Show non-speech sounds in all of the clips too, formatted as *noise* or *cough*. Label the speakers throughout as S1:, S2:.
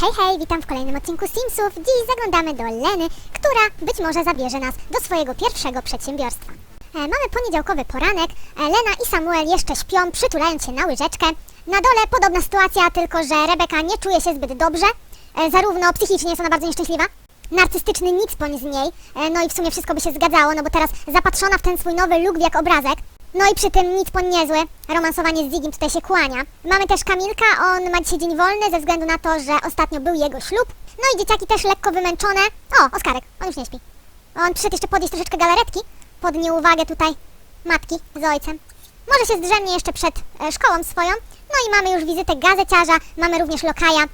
S1: Hej, hej, witam w kolejnym odcinku Simsów. Dziś zaglądamy do Leny, która być może zabierze nas do swojego pierwszego przedsiębiorstwa. E, mamy poniedziałkowy poranek. E, Lena i Samuel jeszcze śpią, przytulając się na łyżeczkę. Na dole podobna sytuacja, tylko że Rebeka nie czuje się zbyt dobrze. E, zarówno psychicznie jest ona bardzo nieszczęśliwa. Narcystyczny nic poń z niej. E, no i w sumie wszystko by się zgadzało, no bo teraz zapatrzona w ten swój nowy look jak obrazek. No i przy tym nic niezły. Romansowanie z Zigim tutaj się kłania. Mamy też Kamilka, on ma dzisiaj dzień wolny ze względu na to, że ostatnio był jego ślub. No i dzieciaki też lekko wymęczone. O, Oskarek, on już nie śpi. On przyszedł jeszcze podjeść troszeczkę galaretki pod nieuwagę tutaj matki z ojcem. Może się zdrzemnie jeszcze przed e, szkołą swoją. No i mamy już wizytę gazeciarza, mamy również lokaja.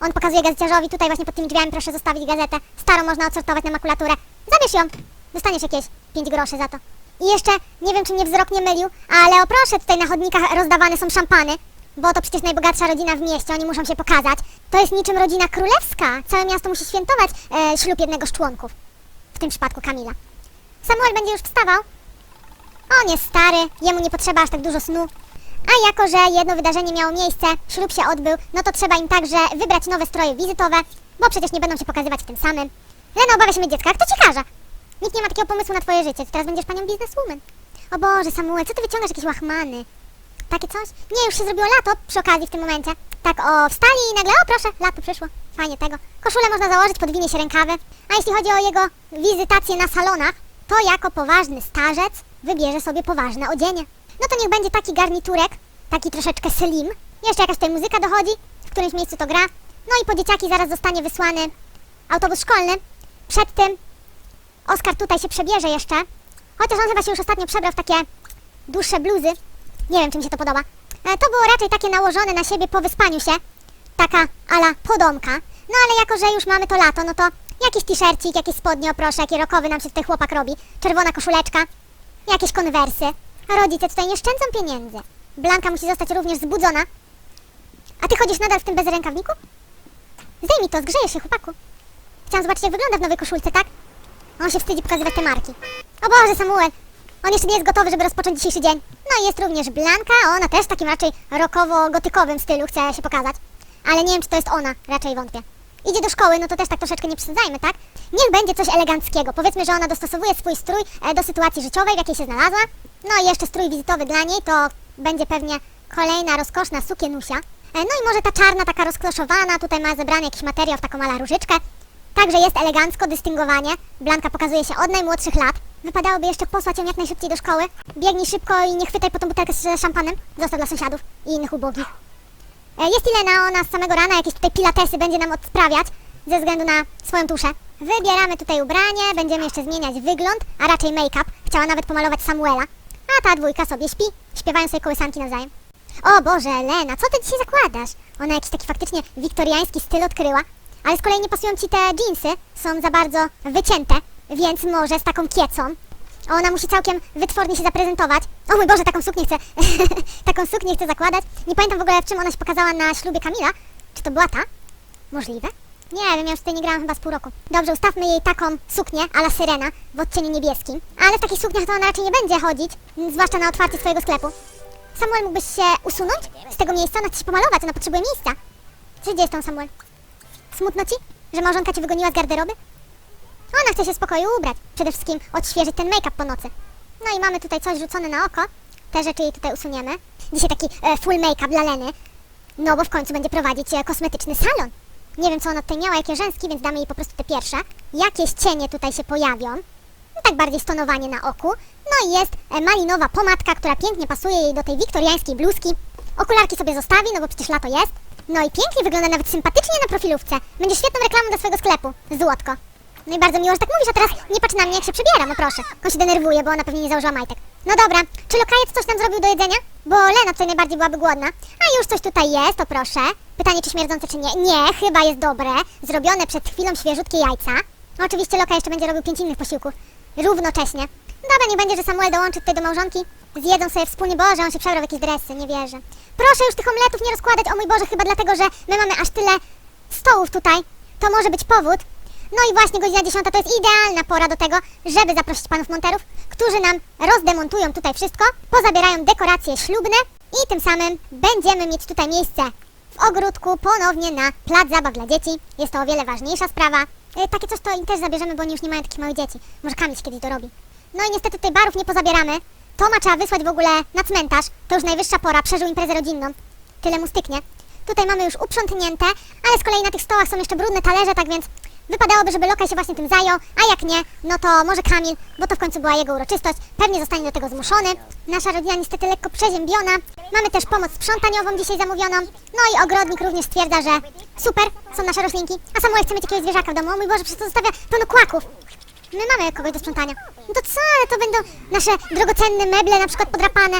S1: On pokazuje gazeciarzowi, tutaj właśnie pod tymi drzwiami proszę zostawić gazetę. Starą można odsortować na makulaturę. Zabierz ją, dostaniesz jakieś 5 groszy za to. I jeszcze, nie wiem czy mnie wzrok nie mylił, ale o proszę, tutaj na chodnikach rozdawane są szampany. Bo to przecież najbogatsza rodzina w mieście, oni muszą się pokazać. To jest niczym rodzina królewska. Całe miasto musi świętować e, ślub jednego z członków. W tym przypadku Kamila. Samuel będzie już wstawał. On jest stary, jemu nie potrzeba aż tak dużo snu. A jako, że jedno wydarzenie miało miejsce, ślub się odbył, no to trzeba im także wybrać nowe stroje wizytowe, bo przecież nie będą się pokazywać w tym samym. Lena obawia się dziecka, kto ci każe? Nikt nie ma takiego pomysłu na twoje życie, ty teraz będziesz panią bizneswoman. O Boże, Samuel, co ty wyciągasz jakieś łachmany? Takie coś? Nie, już się zrobiło lato przy okazji w tym momencie. Tak o, wstali i nagle, o proszę, lato przyszło. Fajnie tego. Koszulę można założyć, podwinie się rękawy. A jeśli chodzi o jego wizytację na salonach, to jako poważny starzec wybierze sobie poważne odzienie. No to niech będzie taki garniturek, taki troszeczkę slim. Jeszcze jakaś tutaj muzyka dochodzi, w którymś miejscu to gra. No i po dzieciaki zaraz zostanie wysłany autobus szkolny. Przed tym Oskar tutaj się przebierze jeszcze. Chociaż on chyba się już ostatnio przebrał w takie dłuższe bluzy. Nie wiem, czy mi się to podoba. E, To było raczej takie nałożone na siebie po wyspaniu się. Taka ala podomka. No ale jako, że już mamy to lato, no to jakiś t-shircik, jakieś spodnie, proszę, jaki rokowy nam się tutaj chłopak robi. Czerwona koszuleczka, jakieś konwersy. Rodzice tutaj nie szczędzą pieniędzy. Blanka musi zostać również zbudzona. A ty chodzisz nadal w tym bezrękawniku? Zdejmij to, zgrzeje się, chłopaku. Chciałam zobaczyć, jak wygląda w nowej koszulce, tak? On się wstydzi pokazywać te marki. O Boże, Samuel! On jeszcze nie jest gotowy, żeby rozpocząć dzisiejszy dzień. No i jest również Blanka, ona też w takim raczej rokowo-gotykowym stylu chce się pokazać. Ale nie wiem, czy to jest ona, raczej wątpię. Idzie do szkoły, no to też tak troszeczkę nie przesadzajmy, tak? Niech będzie coś eleganckiego. Powiedzmy, że ona dostosowuje swój strój e, do sytuacji życiowej, w jakiej się znalazła. No i jeszcze strój wizytowy dla niej, to będzie pewnie kolejna rozkoszna sukienusia. E, No i może ta czarna, taka rozkloszowana, tutaj ma zebrany jakiś materiał w taką mala różyczkę. Także jest elegancko, dystyngowanie. Blanka pokazuje się od najmłodszych lat. Wypadałoby jeszcze posłać ją jak najszybciej do szkoły. Biegnij szybko i nie chwytaj po tą butelkę z szampanem. Zostaw dla sąsiadów i innych ubogich. E, Jest Ilena, ona z samego rana jakieś tutaj pilatesy będzie nam odprawiać ze względu na swoją tuszę. Wybieramy tutaj ubranie, będziemy jeszcze zmieniać wygląd, a raczej make-up. Chciała nawet pomalować Samuela. A ta dwójka sobie śpi, śpiewają sobie kołysanki nawzajem. O Boże, Lena, co ty dzisiaj zakładasz? Ona jakiś taki faktycznie wiktoriański styl odkryła. Ale z kolei nie pasują ci te jeansy, są za bardzo wycięte, więc może z taką kiecą. Ona musi całkiem wytwornie się zaprezentować. O mój Boże, taką suknię chcę, *laughs* taką suknię chcę zakładać. Nie pamiętam w ogóle, w czym ona się pokazała na ślubie Kamila. Czy to była ta? Możliwe? Nie wiem, ja już tutaj nie grałam chyba z pół roku. Dobrze, ustawmy jej taką suknię ala syrena w odcieniu niebieskim. Ale w takich sukniach to ona raczej nie będzie chodzić, zwłaszcza na otwarcie swojego sklepu. Samuel, mógłbyś się usunąć z tego miejsca? Ona chce się pomalować, ona potrzebuje miejsca. Dzieje z tą Samuel? Smutno ci, że małżonka cię wygoniła z garderoby? Ona chce się spokoju ubrać. Przede wszystkim odświeżyć ten make-up po nocy. No i mamy tutaj coś rzucone na oko. Te rzeczy jej tutaj usuniemy. Dzisiaj taki e, full make-up dla Leny. No bo w końcu będzie prowadzić e, kosmetyczny salon. Nie wiem co ona tutaj miała, jakie rzęski, więc damy jej po prostu te pierwsze. Jakieś cienie tutaj się pojawią. No tak bardziej stonowanie na oku. No i jest e, malinowa pomadka, która pięknie pasuje jej do tej wiktoriańskiej bluzki. Okularki sobie zostawi, no bo przecież lato jest. No i pięknie wygląda nawet sympatycznie na profilówce. Będzie świetną reklamą do swojego sklepu. Złotko. No i bardzo miło, że tak mówisz, a teraz nie patrz na mnie, jak się przebieram, no proszę. On się denerwuje, bo ona pewnie nie założyła majtek. No dobra, czy lokajec coś nam zrobił do jedzenia? Bo Lena tutaj najbardziej byłaby głodna. A już coś tutaj jest, to proszę. Pytanie, czy śmierdzące, czy nie? Nie, chyba jest dobre. Zrobione przed chwilą świeżutkie jajca. No, oczywiście Loka jeszcze będzie robił pięć innych posiłków. Równocześnie. Dobra, nie będzie, że Samuel dołączy tutaj do małżonki. Zjedzą sobie wspólnie, Boże, on się przebrał w jakieś dresy, nie wierzę. Proszę już tych omletów nie rozkładać, o mój Boże, chyba dlatego, że my mamy aż tyle stołów tutaj. To może być powód. No i właśnie godzina 10 to jest idealna pora do tego, żeby zaprosić panów monterów, którzy nam rozdemontują tutaj wszystko, pozabierają dekoracje ślubne i tym samym będziemy mieć tutaj miejsce w ogródku ponownie na plac zabaw dla dzieci. Jest to o wiele ważniejsza sprawa. E, takie coś to im też zabierzemy, bo oni już nie mają takich małych dzieci. Może Kamil się kiedyś dorobi. No i niestety tutaj barów nie pozabieramy. Toma trzeba wysłać w ogóle na cmentarz. To już najwyższa pora, przeżył imprezę rodzinną. Tyle mu styknie. Tutaj mamy już uprzątnięte, ale z kolei na tych stołach są jeszcze brudne talerze, tak więc wypadałoby, żeby lokal się właśnie tym zajął, a jak nie, no to może Kamil, bo to w końcu była jego uroczystość, pewnie zostanie do tego zmuszony. Nasza rodzina niestety lekko przeziębiona. Mamy też pomoc sprzątaniową dzisiaj zamówioną. No i ogrodnik również stwierdza, że super, są nasze roślinki, a Samuel chce mieć jakiegoś zwierzaka w domu. O mój Boże, przecież to zostawia pełno kłaków. My mamy kogoś do sprzątania. No to co, ale to będą nasze drogocenne meble, na przykład podrapane.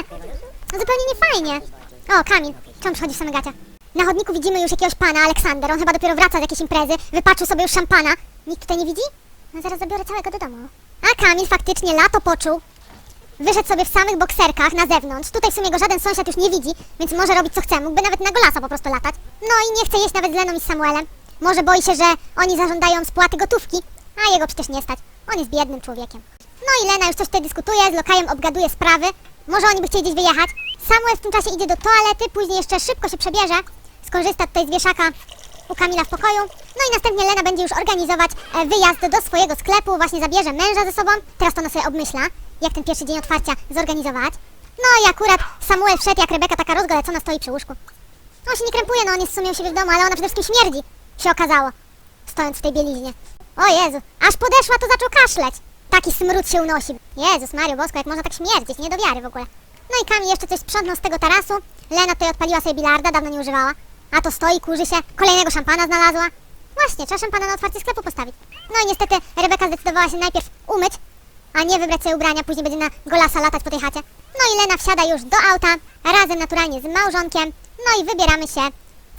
S1: No zupełnie nie fajnie. O, Kamil, czemu przychodzisz same gacia? Na chodniku widzimy już jakiegoś pana, Aleksander. On chyba dopiero wraca z jakiejś imprezy. Wypatrzył sobie już szampana. Nikt tutaj nie widzi? No zaraz zabiorę całego do domu. A Kamil faktycznie lato poczuł. Wyszedł sobie w samych bokserkach na zewnątrz. Tutaj w sumie go żaden sąsiad już nie widzi, więc może robić co chce. Mógłby nawet na golasa po prostu latać. No i nie chce jeść nawet z Leną i z Samuelem. Może boi się, że oni zażądają spłaty gotówki, a jego przecież nie stać. On jest biednym człowiekiem. No i Lena już coś tutaj dyskutuje, z lokajem obgaduje sprawy. Może oni by chcieli gdzieś wyjechać. Samuel w tym czasie idzie do toalety, później jeszcze szybko się przebierze. Skorzysta tutaj z wieszaka u Kamila w pokoju. No i następnie Lena będzie już organizować e, wyjazd do swojego sklepu, właśnie zabierze męża ze sobą. Teraz to ona sobie obmyśla, jak ten pierwszy dzień otwarcia zorganizować. No i akurat Samuel wszedł, jak Rebeka taka rozgolecona stoi przy łóżku. On się nie krępuje, no on jest w sumie u siebie w domu, ale ona przede wszystkim śmierdzi, się okazało, stojąc w tej bieliźnie. O Jezu, aż podeszła, to zaczął kaszleć. Taki smród się unosi. Jezus Mario Bosko, jak można tak śmierdzić, nie do wiary w ogóle. No i Kamil jeszcze coś sprzątnął z tego tarasu. Lena tutaj odpaliła sobie bilarda, dawno nie używała. A to stoi, kurzy się, kolejnego szampana znalazła. Właśnie, trzeba szampana na otwarcie sklepu postawić. No i niestety Rebeka zdecydowała się najpierw umyć, a nie wybrać sobie ubrania, później będzie na golasa latać po tej chacie. No i Lena wsiada już do auta, razem naturalnie z małżonkiem. No i wybieramy się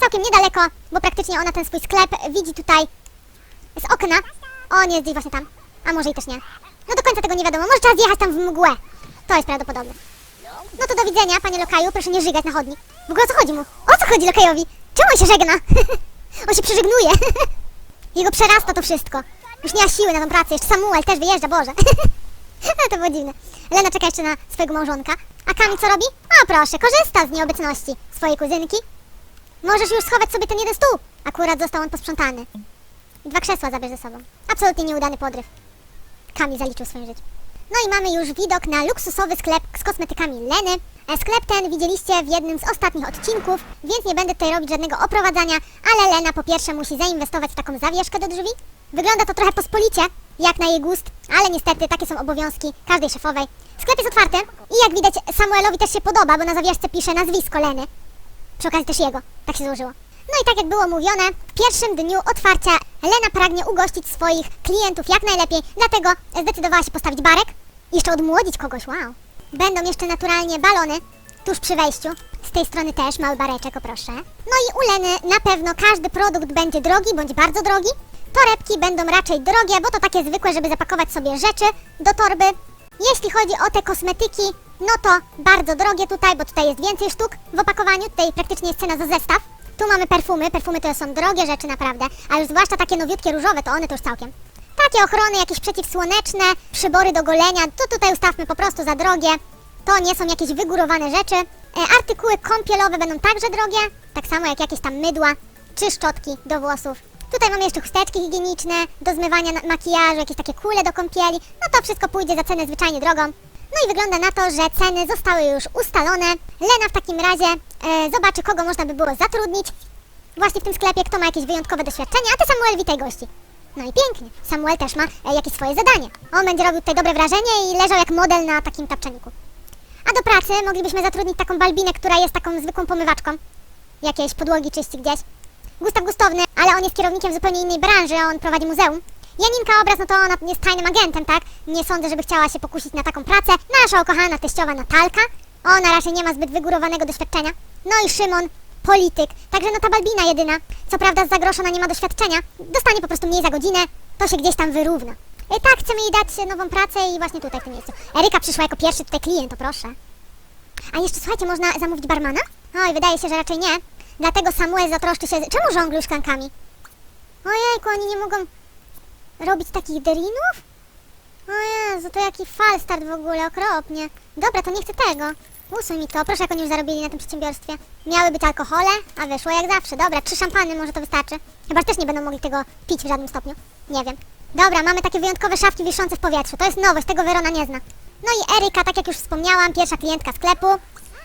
S1: całkiem niedaleko, bo praktycznie ona ten swój sklep widzi tutaj z okna. On jest gdzieś właśnie tam, a może i też nie. No do końca tego nie wiadomo, może trzeba zjechać tam w mgłę. To jest prawdopodobne. No to do widzenia, panie lokaju, proszę nie żygać na chodnik. W ogóle o co chodzi mu? O co chodzi lokajowi? Czemu on się żegna? *laughs* on się przeżegnuje. *laughs* Jego przerasta to wszystko. Już nie ma siły na tą pracę, jeszcze Samuel też wyjeżdża, Boże. *laughs* no to było dziwne. Lena czeka jeszcze na swojego małżonka. A Kamil co robi? O proszę, korzysta z nieobecności swojej kuzynki. Możesz już schować sobie ten jeden stół. Akurat został on posprzątany. Dwa krzesła zabierz ze sobą. Absolutnie nieudany podryw. Kamil zaliczył swoim życiu. No i mamy już widok na luksusowy sklep z kosmetykami Leny. E, Sklep ten widzieliście w jednym z ostatnich odcinków, więc nie będę tutaj robić żadnego oprowadzania, ale Lena po pierwsze musi zainwestować w taką zawieszkę do drzwi. Wygląda to trochę pospolicie, jak na jej gust, ale niestety takie są obowiązki każdej szefowej. Sklep jest otwarty i jak widać Samuelowi też się podoba, bo na zawieszce pisze nazwisko Leny. Przy okazji też jego, tak się złożyło. No i tak jak było mówione, w pierwszym dniu otwarcia Lena pragnie ugościć swoich klientów jak najlepiej, dlatego zdecydowała się postawić barek i jeszcze odmłodzić kogoś, wow. Będą jeszcze naturalnie balony tuż przy wejściu. Z tej strony też mały bareczek, o proszę. No i u Leny na pewno każdy produkt będzie drogi bądź bardzo drogi. Torebki będą raczej drogie, bo to takie zwykłe, żeby zapakować sobie rzeczy do torby. Jeśli chodzi o te kosmetyki, no to bardzo drogie tutaj, bo tutaj jest więcej sztuk w opakowaniu. Tutaj praktycznie jest cena za zestaw. Tu mamy perfumy. Perfumy to są drogie rzeczy naprawdę, a już zwłaszcza takie nowiutkie różowe, to one to już całkiem. Takie ochrony, jakieś przeciwsłoneczne, przybory do golenia, to tutaj ustawmy po prostu za drogie. To nie są jakieś wygórowane rzeczy. E, artykuły kąpielowe będą także drogie, tak samo jak jakieś tam mydła czy szczotki do włosów. Tutaj mamy jeszcze chusteczki higieniczne do zmywania makijażu, jakieś takie kule do kąpieli. No to wszystko pójdzie za cenę zwyczajnie drogą. No i wygląda na to, że ceny zostały już ustalone. Lena w takim razie e, zobaczy, kogo można by było zatrudnić właśnie w tym sklepie, kto ma jakieś wyjątkowe doświadczenie, a ty Samuel witaj gości. No i pięknie. Samuel też ma e, jakieś swoje zadanie. On będzie robił tutaj dobre wrażenie i leżał jak model na takim tapczaniku. A do pracy moglibyśmy zatrudnić taką balbinę, która jest taką zwykłą pomywaczką. Jakieś podłogi czyści gdzieś. Gustaw Gustowny, ale on jest kierownikiem zupełnie innej branży, on prowadzi muzeum. Janinka Obraz, no to ona jest tajnym agentem, tak? Nie sądzę, żeby chciała się pokusić na taką pracę. Nasza ukochana teściowa Natalka, ona raczej nie ma zbyt wygórowanego doświadczenia. No i Szymon, polityk. Także no ta Balbina jedyna, co prawda za nie ma doświadczenia, dostanie po prostu mniej za godzinę, to się gdzieś tam wyrówna. I tak, chcemy jej dać nową pracę i właśnie tutaj w tym miejscu. Eryka przyszła jako pierwszy tutaj klient, to proszę. A jeszcze słuchajcie, można zamówić barmana? Oj, wydaje się, że raczej nie. Dlatego Samuel zatroszczy się. Czemu żongluj szklankami? Ojejku, oni nie mogą robić takich derinów? O Jezu, to jaki falstart w ogóle, okropnie. Dobra, to nie chcę tego. Usuń mi to, proszę jak oni już zarobili na tym przedsiębiorstwie. Miały być alkohole, a wyszło jak zawsze. Dobra, trzy szampany, może to wystarczy. Chyba też nie będą mogli tego pić w żadnym stopniu. Nie wiem. Dobra, mamy takie wyjątkowe szafki wiszące w powietrzu. To jest nowość, tego Werona nie zna. No i Eryka, tak jak już wspomniałam, pierwsza klientka sklepu.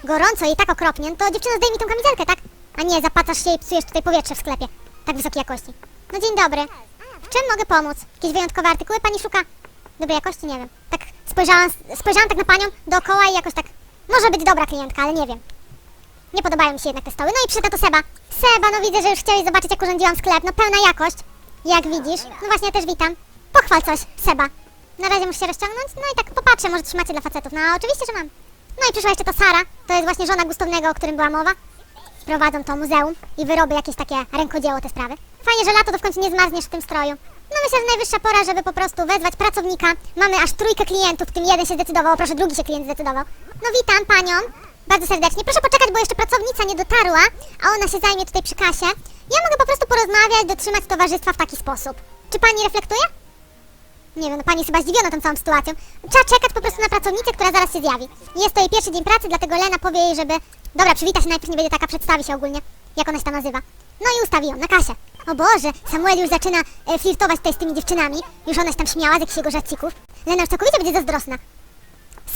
S1: Gorąco i tak okropnie. No to dziewczyno zdejmij tą kamizelkę, tak? A nie, zapacasz się i psujesz tutaj powietrze w sklepie. Tak wysokiej jakości. No dzień dobry. W czym mogę pomóc? Jakieś wyjątkowe artykuły pani szuka? Dobrej jakości? Nie wiem. Tak spojrzałam, spojrzałam tak na panią dookoła i jakoś tak... Może być dobra klientka, ale nie wiem. Nie podobają mi się jednak te stoły. No i przyda to Seba. Seba, no widzę, że już chciałeś zobaczyć, jak urządziłam sklep. No pełna jakość. Jak widzisz. No właśnie, ja też witam. Pochwal coś, Seba. Na razie muszę się rozciągnąć. No i tak popatrzę, może coś macie dla facetów. No oczywiście, że mam. No i przyszła jeszcze to Sara. To jest właśnie żona gustownego, o którym była mowa. Prowadzą to muzeum i wyroby jakieś takie rękodzieło te sprawy. Fajnie, że lato to w końcu nie zmarzniesz w tym stroju. No myślę, że najwyższa pora, żeby po prostu wezwać pracownika. Mamy aż trójkę klientów, w tym jeden się zdecydował, proszę, drugi się klient zdecydował. No witam panią, bardzo serdecznie. Proszę poczekać, bo jeszcze pracownica nie dotarła, a ona się zajmie tutaj przy kasie. Ja mogę po prostu porozmawiać, dotrzymać towarzystwa w taki sposób. Czy pani reflektuje? Nie wiem, no pani jest chyba zdziwiona tą całą sytuacją. Trzeba czekać po prostu na pracownicę, która zaraz się zjawi. Jest to jej pierwszy dzień pracy, dlatego Lena powie jej, żeby... Dobra, przywita się najpierw, nie będzie taka, przedstawi się ogólnie, jak ona się tam nazywa. No i ustawi ją na kasie. O Boże, Samuel już zaczyna e, flirtować tutaj z tymi dziewczynami. Już ona się tam śmiała z jakichś jego żarcików. Lena już całkowicie będzie zazdrosna.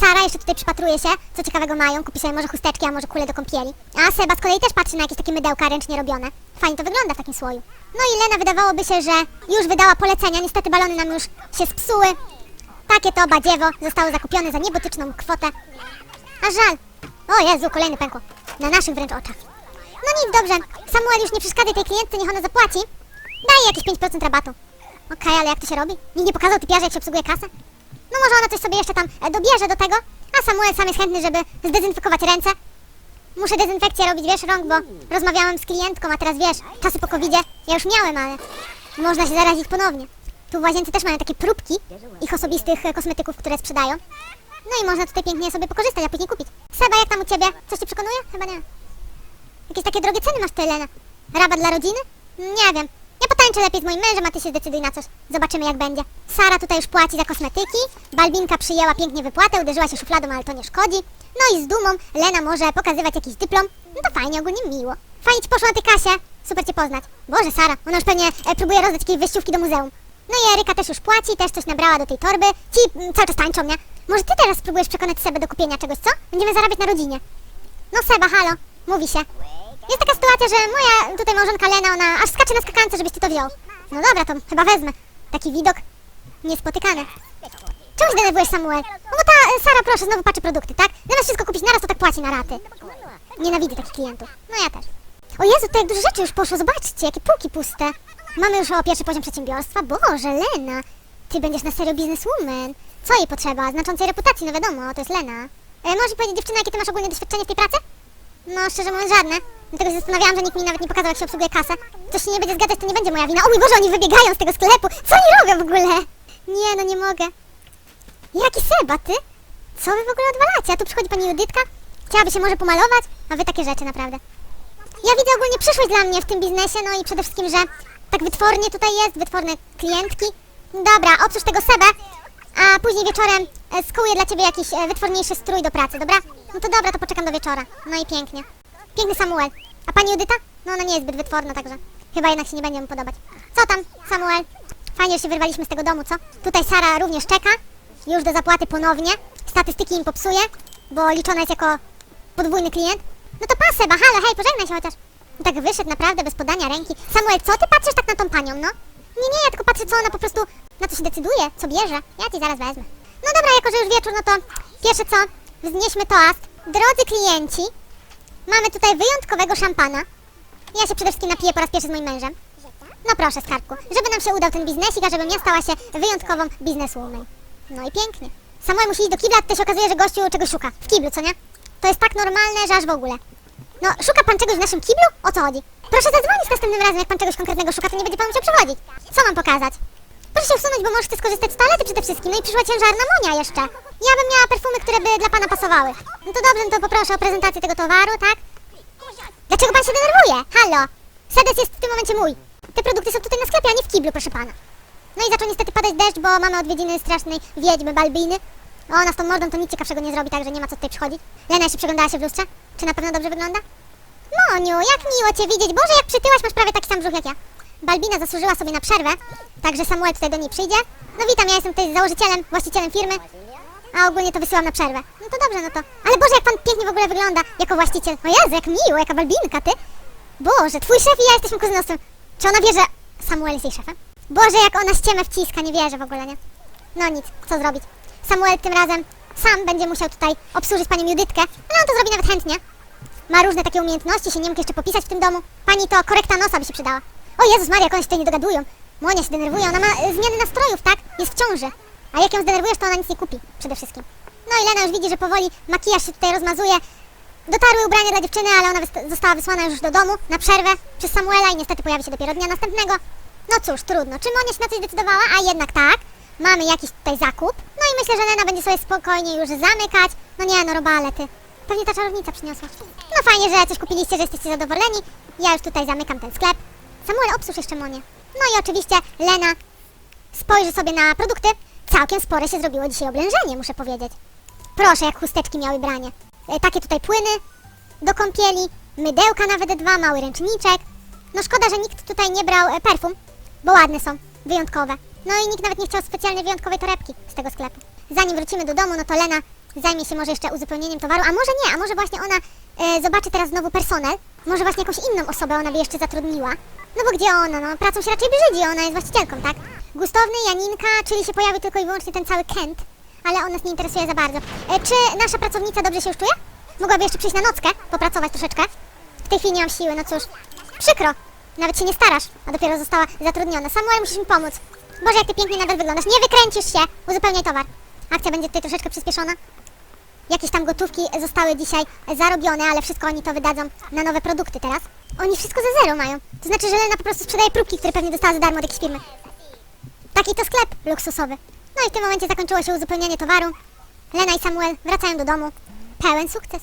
S1: Sara jeszcze tutaj przypatruje się, co ciekawego mają. Kupi sobie może chusteczki, a może kule do kąpieli. A Seba z kolei też patrzy na jakieś takie mydełka ręcznie robione. Fajnie to wygląda w takim słoju. No i Lena wydawałoby się, że już wydała polecenia. Niestety balony nam już się spsuły. Takie to badziewo zostało zakupione za niebotyczną kwotę. A żal. O Jezu, kolejny pękło. Na naszych wręcz oczach. No nic, dobrze. Samuel już nie przeszkadza tej klientce, niech ona zapłaci. Daj jakieś 5% rabatu. Okej, ale jak to się robi? Nikt nie pokazał typiarze, jak się obsługuje kasę? No może ona coś sobie jeszcze tam e, dobierze do tego, a Samuel sam jest chętny, żeby zdezynfekować ręce. Muszę dezynfekcję robić, wiesz, rąk, bo rozmawiałam z klientką, a teraz wiesz, czasy po covidzie, ja już miałem, ale można się zarazić ponownie. Tu w łazience też mają takie próbki ich osobistych e, kosmetyków, które sprzedają. No i można tutaj pięknie sobie pokorzystać, a później kupić. Seba, jak tam u ciebie? Coś ci przekonuje? Chyba nie. Jakieś takie drogie ceny masz ty, Elena. Rabat dla rodziny? Nie wiem. Ja potańczę lepiej z moim mężem, a ty się zdecyduj na coś. Zobaczymy jak będzie. Sara tutaj już płaci za kosmetyki. Balbinka przyjęła pięknie wypłatę, uderzyła się szufladą, ale to nie szkodzi. No i z dumą Lena może pokazywać jakiś dyplom. No to fajnie, ogólnie miło. Fajnie ci poszło na tej kasie. Super cię poznać. Boże, Sara, ona już pewnie e, próbuje rozdać jakieś wyjściówki do muzeum. No i Eryka też już płaci, też coś nabrała do tej torby. Ci mm, cały czas tańczą, nie? Może ty teraz spróbujesz przekonać Sebę do kupienia czegoś, co? Będziemy zarabiać na rodzinie. No Seba, halo, mówi się. Jest taka sytuacja, że moja tutaj małżonka Lena, ona aż skacze na skakance, żebyś ty to wziął. No dobra, to chyba wezmę. Taki widok niespotykany. Czemu się denerwujesz, Samuel? No bo ta e, Sara, proszę, znowu patrzy produkty, tak? Zamiast wszystko kupić naraz, to tak płaci na raty. Nienawidzę takich klientów. No ja też. O Jezu, to jak dużo rzeczy już poszło, zobaczcie, jakie półki puste. Mamy już o pierwszy poziom przedsiębiorstwa. Boże, Lena, ty będziesz na serio bizneswoman. Co jej potrzeba? Znaczącej reputacji, no wiadomo, to jest Lena. E, możesz powiedzieć, dziewczyna, jakie ty masz ogólnie doświadczenie w tej pracy? No, szczerze mówiąc, żadne. Dlatego się zastanawiałam, że nikt mi nawet nie pokazał, jak się obsługuje kasę. Coś się nie będzie zgadzać, to nie będzie moja wina. O mój Boże, oni wybiegają z tego sklepu! Co oni robią w ogóle? Nie, no nie mogę. Jaki Seba, ty? Co wy w ogóle odwalacie? A tu przychodzi pani Judytka? Chciałaby się może pomalować? A wy takie rzeczy, naprawdę. Ja widzę ogólnie przyszłość dla mnie w tym biznesie, no i przede wszystkim, że tak wytwornie tutaj jest, wytworne klientki. Dobra, obsłuż tego Sebę, a później wieczorem e, skuję dla ciebie jakiś e, wytworniejszy strój do pracy, dobra? No to dobra, to poczekam do wieczora. No i pięknie. Piękny Samuel. A pani Judyta? No ona nie jest zbyt wytworna, także chyba jednak się nie będzie mu podobać. Co tam, Samuel? Fajnie, że się wyrwaliśmy z tego domu, co? Tutaj Sara również czeka. Już do zapłaty ponownie. Statystyki im popsuje, bo liczona jest jako podwójny klient. No to pas Seba, halo, hej, pożegnaj się chociaż. No tak wyszedł naprawdę bez podania ręki. Samuel, co ty patrzysz tak na tą panią, no? Nie, nie, ja tylko patrzę, co ona po prostu na co się decyduje, co bierze. Ja ci zaraz wezmę. No dobra, jako że już wieczór, no to pierwsze co, wznieśmy toast. Drodzy klienci, mamy tutaj wyjątkowego szampana. Ja się przede wszystkim napiję po raz pierwszy z moim mężem. No proszę, skarbku, żeby nam się udał ten biznesik, a żebym ja stała się wyjątkową bizneswoman. No i pięknie. Samuel musi iść do kibla, tutaj się okazuje, że gościu czegoś szuka. W kiblu, co nie? To jest tak normalne, że aż w ogóle. No, szuka pan czegoś w naszym kiblu? O co chodzi? Proszę zadzwonić następnym razem, jak pan czegoś konkretnego szuka, to nie będzie pan musiał przychodzić. Co mam pokazać? Proszę usunąć, bo może chce skorzystać z toalety przede wszystkim. No i przyszła ciężarna Monia jeszcze. Ja bym miała perfumy, które by dla pana pasowały. No to dobrze, no to poproszę o prezentację tego towaru, tak? Dlaczego pan się denerwuje? Halo! Sedes jest w tym momencie mój. Te produkty są tutaj na sklepie, a nie w kiblu, proszę pana. No i zaczął niestety padać deszcz, bo mamy odwiedziny strasznej wiedźmy Balbiny. Ona z tą mordą to nic ciekawszego nie zrobi, także nie ma co tutaj przychodzić. Lena jeszcze przeglądała się w lustrze? Czy na pewno dobrze wygląda? Moniu, jak miło Cię widzieć. Boże, jak przytyłaś, masz prawie taki sam brzuch jak ja. Balbina zasłużyła sobie na przerwę, także Samuel tutaj do niej przyjdzie. No witam, ja jestem tutaj założycielem, właścicielem firmy, a ogólnie to wysyłam na przerwę. No to dobrze, no to... Ale Boże, jak Pan pięknie w ogóle wygląda jako właściciel. O Jezu, jak miło, jaka Balbinka, Ty. Boże, Twój szef i ja jesteśmy kuzynostwem. Czy ona wie, że Samuel jest jej szefem? Boże, jak ona ściemę wciska, nie wierzę w ogóle, nie? No nic, co zrobić? Samuel tym razem sam będzie musiał tutaj obsłużyć panią Judytkę, ale on to zrobi nawet chętnie. Ma różne takie umiejętności, się nie mógł jeszcze popisać w tym domu. Pani to korekta nosa by się przydała. O Jezus Maria, jak one się tutaj nie dogadują. Monia się denerwuje, ona ma e, zmiany nastrojów, tak? Jest w ciąży. A jak ją zdenerwujesz, to ona nic nie kupi, przede wszystkim. No i Lena już widzi, że powoli makijaż się tutaj rozmazuje. Dotarły ubrania dla dziewczyny, ale ona została wysłana już do domu na przerwę przez Samuela i niestety pojawi się dopiero dnia następnego. No cóż, trudno. Czy Monia się na coś zdecydowała? A jednak tak. Mamy jakiś tutaj zakup. No i myślę, że Lena będzie sobie spokojnie już zamykać. No nie, no robale ty. Pewnie ta czarownica przyniosła. No fajnie, że coś kupiliście, że jesteście zadowoleni. Ja już tutaj zamykam ten sklep. Samuel, obsłuż jeszcze Monię. No i oczywiście Lena spojrzy sobie na produkty. Całkiem spore się zrobiło dzisiaj oblężenie, muszę powiedzieć. Proszę, jak chusteczki miały branie. E, takie tutaj płyny do kąpieli, mydełka nawet dwa, mały ręczniczek. No szkoda, że nikt tutaj nie brał e, perfum, bo ładne są, wyjątkowe. No i nikt nawet nie chciał specjalnej wyjątkowej torebki z tego sklepu. Zanim wrócimy do domu, no to Lena zajmie się może jeszcze uzupełnieniem towaru, a może nie, a może właśnie ona e, zobaczy teraz znowu personel, może właśnie jakąś inną osobę ona by jeszcze zatrudniła. No bo gdzie ona, no pracą się raczej brzydzi, ona jest właścicielką, tak? Gustowny, Janinka, czyli się pojawi tylko i wyłącznie ten cały Kent, ale on nas nie interesuje za bardzo. E, czy nasza pracownica dobrze się już czuje? Mogłaby jeszcze przyjść na nockę, popracować troszeczkę? W tej chwili nie mam siły, no cóż. Przykro, nawet się nie starasz, a dopiero została zatrudniona. Samuel, musisz mi pomóc. Boże, jak ty pięknie nadal wyglądasz. Nie wykręcisz się, uzupełniaj towar. Akcja będzie tutaj troszeczkę przyspieszona. Jakieś tam gotówki zostały dzisiaj zarobione, ale wszystko oni to wydadzą na nowe produkty teraz. Oni wszystko za zero mają. To znaczy, że Lena po prostu sprzedaje próbki, które pewnie dostała za darmo od jakiejś firmy. Taki to sklep luksusowy. No i w tym momencie zakończyło się uzupełnianie towaru. Lena i Samuel wracają do domu. Pełen sukces.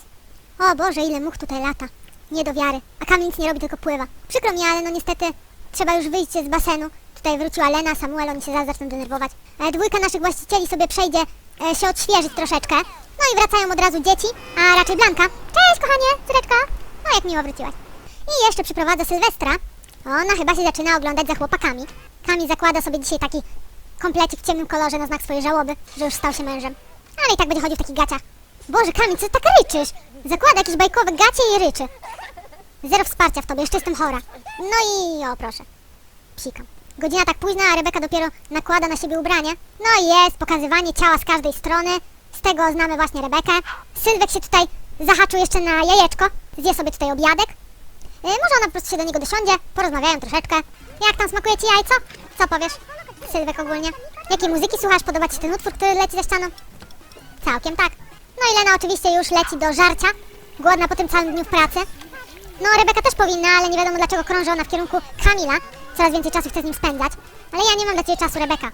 S1: O Boże, ile much tutaj lata. Nie do wiary. A Kamil nic nie robi, tylko pływa. Przykro mi, ale no niestety trzeba już wyjść z basenu. Tutaj wróciła Lena, Samuel, oni się zaraz zaczną denerwować. E, dwójka naszych właścicieli sobie przejdzie e, się odświeżyć troszeczkę. No i wracają od razu dzieci, a raczej Blanka. Cześć, kochanie, córeczko. No jak miło wróciłaś. I jeszcze przyprowadza Sylwestra. Ona chyba się zaczyna oglądać za chłopakami. Kamil zakłada sobie dzisiaj taki komplecik w ciemnym kolorze na znak swojej żałoby, że już stał się mężem. Ale i tak będzie chodził w takich gaciach. Boże, Kamil, co ty tak ryczysz? Zakłada jakieś bajkowe gacie i ryczy. Zero wsparcia w tobie, jeszcze jestem chora. No i o, proszę. Psikam. Godzina tak późna, a Rebeka dopiero nakłada na siebie ubranie. No i jest pokazywanie ciała z każdej strony. Z tego znamy właśnie Rebekę. Sylwek się tutaj zahaczył jeszcze na jajeczko. Zje sobie tutaj obiadek. E, może ona po prostu się do niego dosiądzie, porozmawiają troszeczkę. Jak tam smakuje ci jajco? Co powiesz? Sylwek ogólnie. Jakiej muzyki słuchasz? Podoba ci się ten utwór, który leci ze ścianą? Całkiem tak. No i Lena oczywiście już leci do żarcia, głodna po tym całym dniu w pracy. No, Rebeka też powinna, ale nie wiadomo dlaczego krąży ona w kierunku Kamila. Coraz więcej czasu chce z nim spędzać. Ale ja nie mam dla ciebie czasu, Rebeka.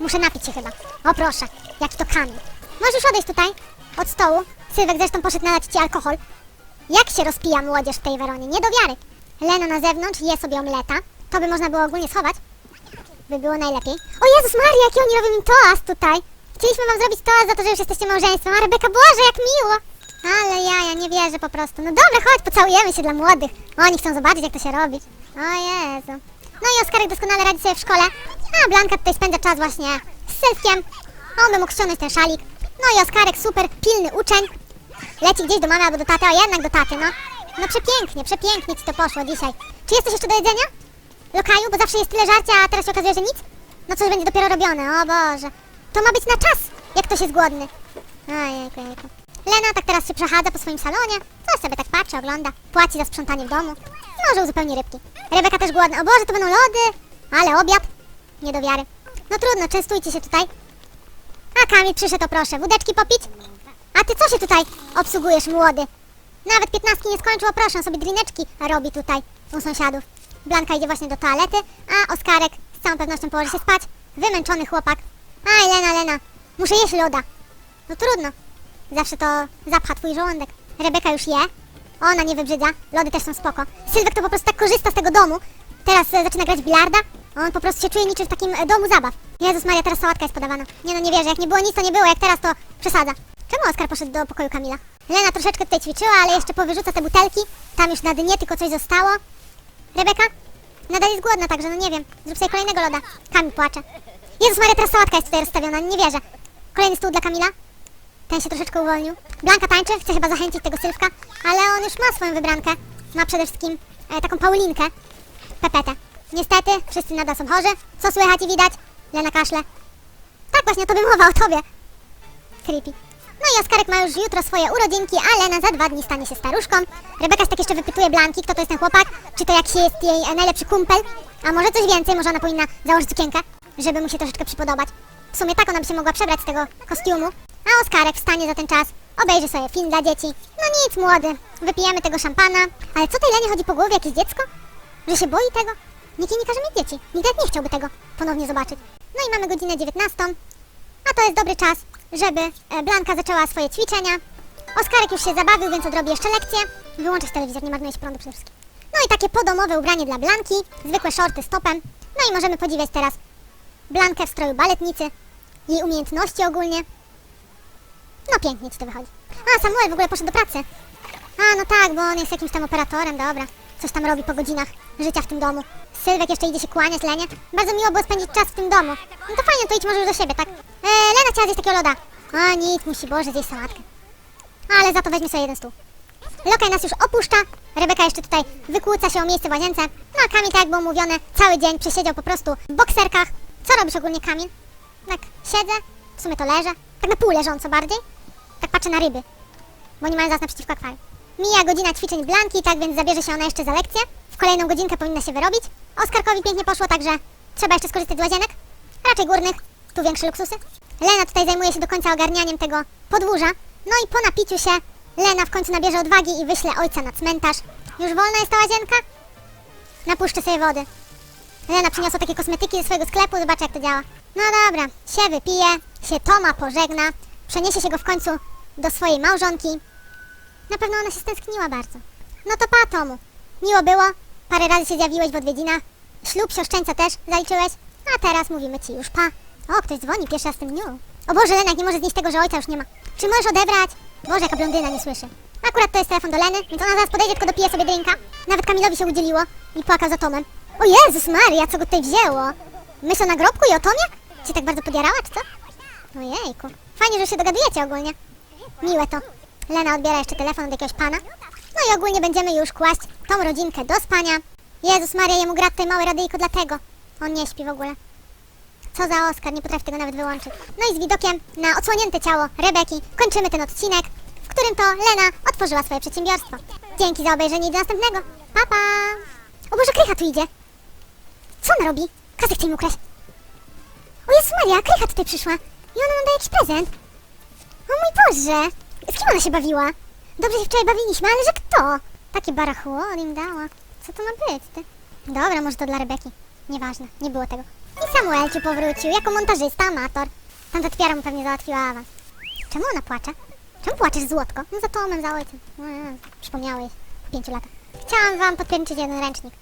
S1: Muszę napić się chyba. O proszę, jaki to Kamil. Możesz odejść tutaj, od stołu. Sylwek zresztą poszedł nalać ci alkohol. Jak się rozpija młodzież w tej Weronie? Nie do wiary. Lena na zewnątrz je sobie omleta. To by można było ogólnie schować. By było najlepiej. O Jezus Maria, jaki oni robią im toast tutaj. Chcieliśmy wam zrobić toast za to, że już jesteście małżeństwem. A Rebeka, Boże, jak miło. Ale ja, ja nie wierzę po prostu. No dobra, chodź, pocałujemy się dla młodych. Oni chcą zobaczyć, jak to się robi. O Jezu. No i Oskarek doskonale radzi sobie w szkole. A Blanka tutaj spędza czas właśnie z Sylwkiem. On by mógł ściągnąć ten szalik. No i Oskarek, super, pilny uczeń. Leci gdzieś do mamy albo do taty, a jednak do taty, no. No przepięknie, przepięknie ci to poszło dzisiaj. Czy jest coś jeszcze do jedzenia? Lokaju, bo zawsze jest tyle żarcia, a teraz się okazuje, że nic? No coś będzie dopiero robione, o Boże. To ma być na czas, jak ktoś jest głodny. Ojejku, jejku. Lena tak teraz się przechadza po swoim salonie. Coś sobie tak patrzy, ogląda. Płaci za sprzątanie w domu. Może uzupełni rybki. Rebeka też głodna. O Boże, to będą lody. Ale obiad. Nie do wiary. No trudno, częstujcie się tutaj. A Kamil przyszedł, to proszę. Wódeczki popić? A ty co się tutaj obsługujesz, młody? Nawet piętnastki nie skończył, o proszę, sobie drineczki robi tutaj u sąsiadów. Blanka idzie właśnie do toalety, a Oskarek z całą pewnością położy się spać. Wymęczony chłopak. Aj, Lena, Lena, muszę jeść loda. No trudno. Zawsze to zapcha twój żołądek. Rebeka już je. Ona nie wybrzydza. Lody też są spoko. Sylwek to po prostu tak korzysta z tego domu. Teraz e, zaczyna grać bilarda. On po prostu się czuje niczym w takim e, domu zabaw. Jezus Maria, teraz sałatka jest podawana. Nie no, nie wierzę, jak nie było nic, to nie było, jak teraz to przesadza. Czemu Oskar poszedł do pokoju Kamila? Lena troszeczkę tutaj ćwiczyła, ale jeszcze powyrzuca te butelki. Tam już na dnie tylko coś zostało. Rebeka? Nadal jest głodna, także no nie wiem. Zrób sobie kolejnego loda. Kamil płacze. Jezus Maria, teraz sałatka jest tutaj rozstawiona, nie wierzę. Kolejny stół dla Kamila. Ten się troszeczkę uwolnił. Blanka tańczy, chce chyba zachęcić tego Sylwka, ale on już ma swoją wybrankę. Ma przede wszystkim e, taką Paulinkę. Pepetę. Niestety, wszyscy nadal są chorzy. Co słychać i widać? Lena kaszle. Tak właśnie, to by mowa o tobie. Creepy. No i Oskarek ma już jutro swoje urodzinki, a Lena za dwa dni stanie się staruszką. Rebeka tak jeszcze wypytuje Blanki, kto to jest ten chłopak, czy to jakiś jest jej e, najlepszy kumpel, a może coś więcej, może ona powinna założyć sukienkę, żeby mu się troszeczkę przypodobać. W sumie tak ona by się mogła przebrać z tego kostiumu, a Oskarek wstanie za ten czas, obejrzy sobie film dla dzieci. No nic, młody, wypijemy tego szampana. Ale co tej Lenie chodzi po głowie, jakieś dziecko? Że się boi tego? Nikt nie każe mieć dzieci. Nikt nie chciałby tego ponownie zobaczyć. No i mamy godzinę 19, a to jest dobry czas, żeby e, Blanka zaczęła swoje ćwiczenia. Oskarek już się zabawił, więc odrobi jeszcze lekcję. Wyłączyć telewizor, nie marnuje się prądu przede wszystkim. No i takie podomowe ubranie dla Blanki, zwykłe shorty z topem. No i możemy podziwiać teraz Blankę w stroju baletnicy, jej umiejętności ogólnie. No pięknie ci to wychodzi. A, Samuel w ogóle poszedł do pracy. A, no tak, bo on jest jakimś tam operatorem, dobra. Coś tam robi po godzinach życia w tym domu. Sylwek jeszcze idzie się kłaniać Lenie. Bardzo miło było spędzić czas w tym domu. No to fajnie, to idź może już do siebie, tak? Eee, Lena chciała zjeść takiego loda. A, nic, musi Boże zjeść sałatkę. Ale za to weźmie sobie jeden stół. Lokaj nas już opuszcza. Rebeka jeszcze tutaj wykłóca się o miejsce w łazience. No a Kamil, tak jak było mówione, cały dzień przesiedział po prostu w bokserkach. Co robisz ogólnie, Kamil? Tak, siedzę, w sumie to leżę. Tak na pół leżąco bardziej. Tak patrzę na ryby, bo nie mają zaraz naprzeciwko akwarium. Mija godzina ćwiczeń Blanki, tak więc zabierze się ona jeszcze za lekcję. W kolejną godzinkę powinna się wyrobić. Oskarkowi pięknie poszło, także trzeba jeszcze skorzystać z łazienek. Raczej górnych, tu większe luksusy. Lena tutaj zajmuje się do końca ogarnianiem tego podwórza. No i po napiciu się Lena w końcu nabierze odwagi i wyśle ojca na cmentarz. Już wolna jest ta łazienka? Napuszczę sobie wody. Lena przyniosła takie kosmetyki ze swojego sklepu, zobaczę jak to działa. No dobra, się wypije, się Toma pożegna, przeniesie się go w końcu do swojej małżonki. Na pewno ona się stęskniła bardzo. No to pa, Tomu. Miło było, parę razy się zjawiłeś w odwiedzinach. Ślub siostrzeńca też zaliczyłeś, a teraz mówimy ci już pa. O, ktoś dzwoni pierwszy raz w tym dniu. O Boże, Lena nie może znieść tego, że ojca już nie ma. Czy możesz odebrać? Boże, jaka blondyna nie słyszy. Akurat to jest telefon do Leny, więc ona zaraz podejdzie, tylko dopije sobie drinka. Nawet Kamilowi się udzieliło i płakał za Tomem. O Jezus Maria, co go tutaj wzięło? Myśl o nagrobku i o Tomie? Cię tak bardzo podjarała, czy co? Ojejku. Fajnie, że się dogadujecie ogólnie. Miłe to. Lena odbiera jeszcze telefon od jakiegoś pana. No i ogólnie będziemy już kłaść tą rodzinkę do spania. Jezus Maria, jemu gra tutaj małe radyjko dlatego. On nie śpi w ogóle. Co za Oskar, nie potrafi tego nawet wyłączyć. No i z widokiem na odsłonięte ciało Rebeki kończymy ten odcinek, w którym to Lena otworzyła swoje przedsiębiorstwo. Dzięki za obejrzenie i do następnego. Pa, pa! O Boże, Krycha tu idzie. Co ona robi? Kasę chce im ukraść. O Jezus Maria, Krycha tutaj przyszła. I ona nam daje jakiś prezent. O mój Boże! Z kim ona się bawiła? Dobrze się wczoraj bawiliśmy, ale że kto? Takie barachło on im dała. Co to ma być, ty? Dobra, może to dla Rebeki. Nieważne, nie było tego. I Samuel ci powrócił, jako montażysta, amator. Tamta twiara mu pewnie załatwiła awans. Czemu ona płacze? Czemu płaczesz, złotko? No za Tomem, za ojcem. No, no, przypomniałeś po pięciu latach. Chciałam wam podpierniczyć jeden ręcznik.